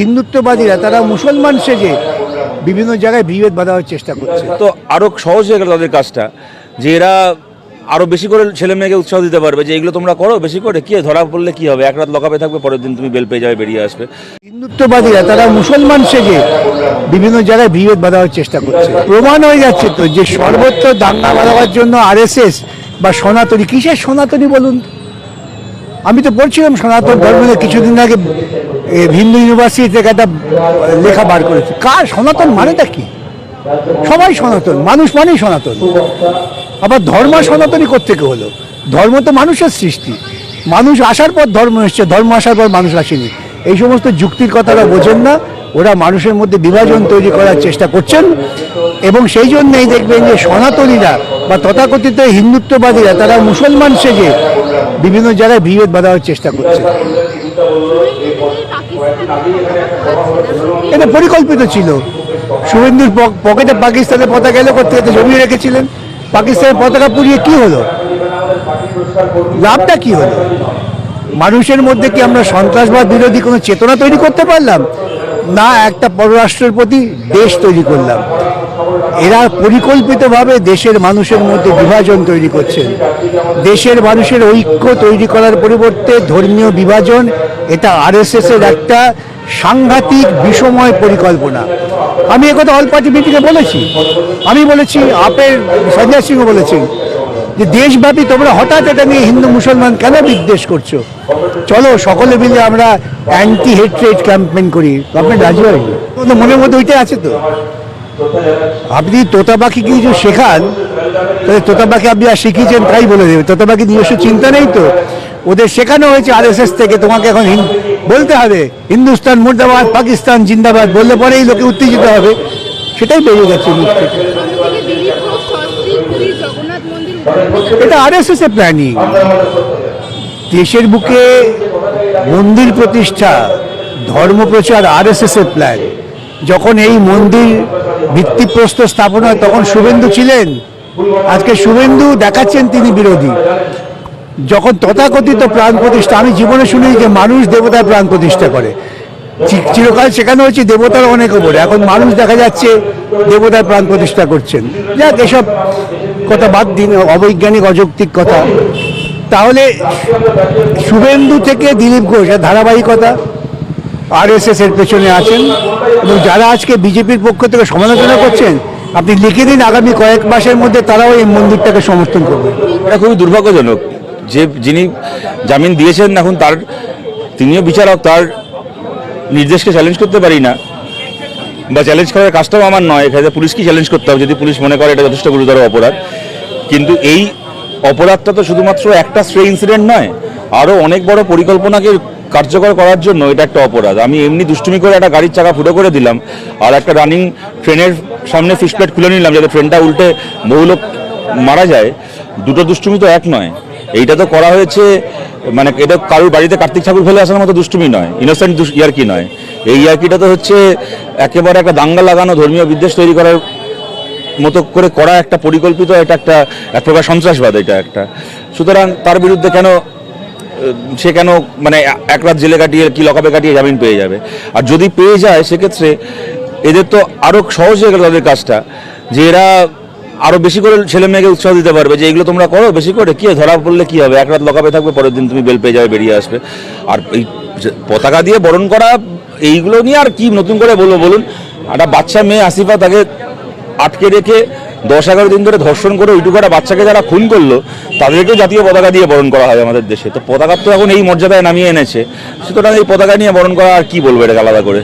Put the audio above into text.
হিন্দুত্ববাদীরা তারা মুসলমান সেজে বিভিন্ন জায়গায় বিভেদ বাঁধাবার চেষ্টা করছে। তো আরও সহজ হয়ে গেল তাদের কাজটা যে এরা আরও বেশি করে ছেলে মেয়েকে উৎসাহ দিতে পারবে যে এগুলো তোমরা করো বেশি করে কি ধরা পড়লে কি হবে? এক রাত লকাপে থাকবে পরের দিন তুমি বেল পেয়ে যাবে বেরিয়ে আসবে। হিন্দুত্ববাদীরা তারা মুসলমান সেজে বিভিন্ন জায়গায় বিভেদ বাঁধাবার চেষ্টা করছে। প্রমাণ হয়ে যাচ্ছে তো যে সর্বত্র দাঙ্গা বাঁধাবার জন্য আরএসএস বা সনাতনী কিসের সনাতনী বলুন? আমি তো পড়ছিলাম সনাতন ধর্ম কিছুদিন আগে হিন্দু ইউনিভার্সিটি থেকে একটা লেখা বার করেছে। কার? সনাতন মানেটা কি? সবাই সনাতন, মানুষ মানেই সনাতন। আবার ধর্ম সনাতনই কোথেকে হলো? ধর্ম তো মানুষের সৃষ্টি। মানুষ আসার পর ধর্ম এসছে, ধর্ম আসার পর মানুষ আসেনি। এই সমস্ত যুক্তির কথাটা বোঝেন না। ওরা মানুষের মধ্যে বিভাজন তৈরি করার চেষ্টা করছেন এবং সেই জন্যই দেখবেন যে সনাতনীরা বা তথাকথিত হিন্দুত্ববাদীরা, তারা মুসলমান সেজে বিভিন্ন জায়গায় বিভেদ বাঁধাবার চেষ্টা করছে। এটা পরিকল্পিত ছিল। শুভেন্দুর পক- পকেটে পাকিস্তানের পতাকা করতে করতে জমিয়ে রেখেছিলেন? পাকিস্তানের পতাকা পুড়িয়ে কি হলো? লাভটা কি হলো? মানুষের মধ্যে কি আমরা সন্ত্রাসবাদ বিরোধী কোনো চেতনা তৈরি করতে পারলাম? না, একটা পররাষ্ট্রের প্রতি দেশ তৈরি করলাম। এরা পরিকল্পিতভাবে দেশের মানুষের মধ্যে বিভাজন তৈরি করছেন দেশের মানুষের ঐক্য তৈরি করার পরিবর্তে ধর্মীয় বিভাজন, এটা আরএসএস এর একটা সাংঘাতিক বিষময় পরিকল্পনা। আমি একথা অল পার্টি মিটিংয়ে বলেছি। আমি বলেছি, আপের সঞ্জয় সিংহ বলেছেন। যে দেশব্যাপী তোমরা হঠাৎ এটা নিয়ে হিন্দু মুসলমান কেন বিদ্বেষ করছ? চলো সকলে মিলে আমরা অ্যান্টি হেট্রেড ক্যাম্পেইন করি। গভর্নমেন্ট রাজি তোমাদের মনের মধ্যে ওইটাই আছে তো? আপনি তোতা পাখিকে কিছু শেখান, তাহলে তোতা পাখি আপনি আর শিখিয়েছেন তাই বলে দেবে। তোতা পাখি নিজস্ব চিন্তা নেই তো? ওদের শেখানো হয়েছে আর থেকে, তোমাকে এখন বলতে হবে, হিন্দুস্তান মুর্দাবাদ, পাকিস্তান জিন্দাবাদ, বললে পরেই লোকে উত্তেজিত হবে। সেটাই বেরিয়ে গেছে মুখ থেকে। এটা আর এস এস এর প্ল্যানিং। দেশের বুকে মন্দির প্রতিষ্ঠা, ধর্ম প্রচার আর এস এস এর প্ল্যান। যখন এই মন্দির ভিত্তিপ্রস্তর স্থাপন হয়, তখন শুভেন্দু ছিলেন। আজকে শুভেন্দু দেখাচ্ছেন তিনি বিরোধী। যখন তথাকথিত প্রাণ প্রতিষ্ঠা, আমি জীবনে শুনি যে মানুষ দেবতার প্রাণ প্রতিষ্ঠা করে। চিরকাল সেখানে হচ্ছে দেবতার অনেক ওপরে এখন মানুষ দেখা যাচ্ছে দেবতার প্রাণ প্রতিষ্ঠা করছেন। যাক, এসব কথা বাদ দিন, অবৈজ্ঞানিক, অযৌক্তিক কথা। তাহলে শুভেন্দু থেকে দিলীপ ঘোষ ধারাবাহিকতা। আর এস এর পেছনে আছেন এবং যারা আজকে বিজেপির পক্ষ থেকে সমালোচনা করছেন, আপনি লিখে দিন, আগামী কয়েক মাসের মধ্যে তারাও এই মন্দিরটাকে সমর্থন করবে। এটা খুবই দুর্ভাগ্যজনক যে যিনি জামিন দিয়েছেন, এখন তার তিনিও বিচারক, তার নির্দেশকে চ্যালেঞ্জ করতে পারি না। বা চ্যালেঞ্জ করার কাজটাও আমার নয়, এখানে পুলিশকে চ্যালেঞ্জ করতে হবে, যদি পুলিশ মনে করে এটা যথেষ্ট গুরুতর অপরাধ। কিন্তু এই অপরাধটা তো শুধুমাত্র একটা স্ট্রে ইনসিডেন্ট নয় আরও অনেক বড় পরিকল্পনাকে কার্যকর করার জন্য এটা একটা অপরাধ। আমি এমনি দুষ্টুমি করে একটা গাড়ির চাকা ফুটো করে দিলাম, আর একটা রানিং ট্রেনের সামনে ফিশ প্লেট খুলে নিলাম, যাতে ট্রেনটা উল্টে বহু লোক মারা যায়। দুটো দুষ্টুমি তো এক নয়। এইটা তো করা হয়েছে মানে এটা কারোর বাড়িতে কার্তিক ঠাকুর ফেলে আসার মতো দুষ্টুমি নয় ইনোসেন্ট ইয়ার কি নয়। এই ইয়ার্কিটা তো হচ্ছে একেবারে একটা দাঙ্গা লাগানো ধর্মীয় বিদ্বেষ তৈরি করার মতো করে করা একটা পরিকল্পিত, এটা একটা এক প্রকার সন্ত্রাসবাদ, এটা একটা। সুতরাং তার বিরুদ্ধে কেন, সে কেন মানে এক রাত জেলে কাটিয়ে কি লকাপে কাটিয়ে জামিন পেয়ে যাবে? আর যদি পেয়ে যায়, সেক্ষেত্রে এদের তো আরও সহজ হয়ে গেল তাদের কাজটা, যে এরা আরও বেশি করে ছেলে মেয়েকে উৎসাহ দিতে পারবে, যে এগুলো তোমরা করো বেশি করে, কি ধরা পড়লে কি হবে? এক রাত লকাপে থাকবে, পরের দিন তুমি বেল পেয়ে যাবে, বেরিয়ে আসবে। আর এই পতাকা দিয়ে বরণ করা এইগুলো নিয়ে আর কি নতুন করে বলব, বলুন। একটা বাচ্চা মেয়ে আসিফা তাকে আটকে রেখে দশ এগারো দিন ধরে ধর্ষণ করে ওইটুকু একটা বাচ্চাকে যারা খুন করল, তাদেরকেও জাতীয় পতাকা দিয়ে বরণ করা হয় আমাদের দেশে। তো পতাকা তো এখন এই মর্যাদায় নামিয়ে এনেছে। সুতরাং এই পতাকা নিয়ে বরণ করা আর কি বলব এটাকে আলাদা করে?